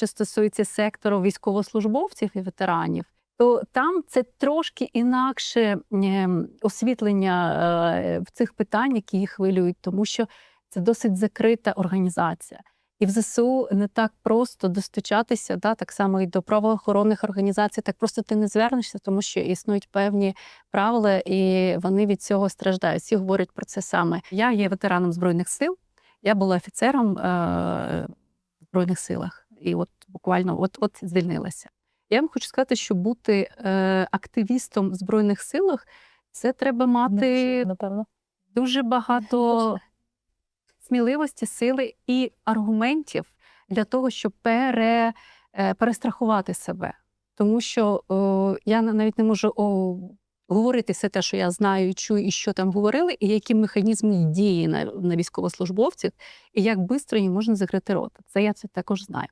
що стосується сектору військовослужбовців і ветеранів, то там це трошки інакше ем, освітлення е, в цих питань, які їх хвилюють, тому що це досить закрита організація. І в ЗСУ не так просто достучатися, да, так само і до правоохоронних організацій. Так просто ти не звернешся, тому що існують певні правила, і вони від цього страждають. Всі говорять про це саме. Я є ветераном збройних сил. Я була офіцером е, в збройних силах, і от буквально от от звільнилася. Я вам хочу сказати, що бути е, активістом в збройних силах це треба мати напевно. дуже багато сміливості, сили і аргументів для того, щоб пере, е, перестрахувати себе. Тому що о, я навіть не можу о, говорити все те, що я знаю і чую, і що там говорили, і які механізми дії на, на військовослужбовців, і як швидко їм можна закрити рота. Це я це також знаю.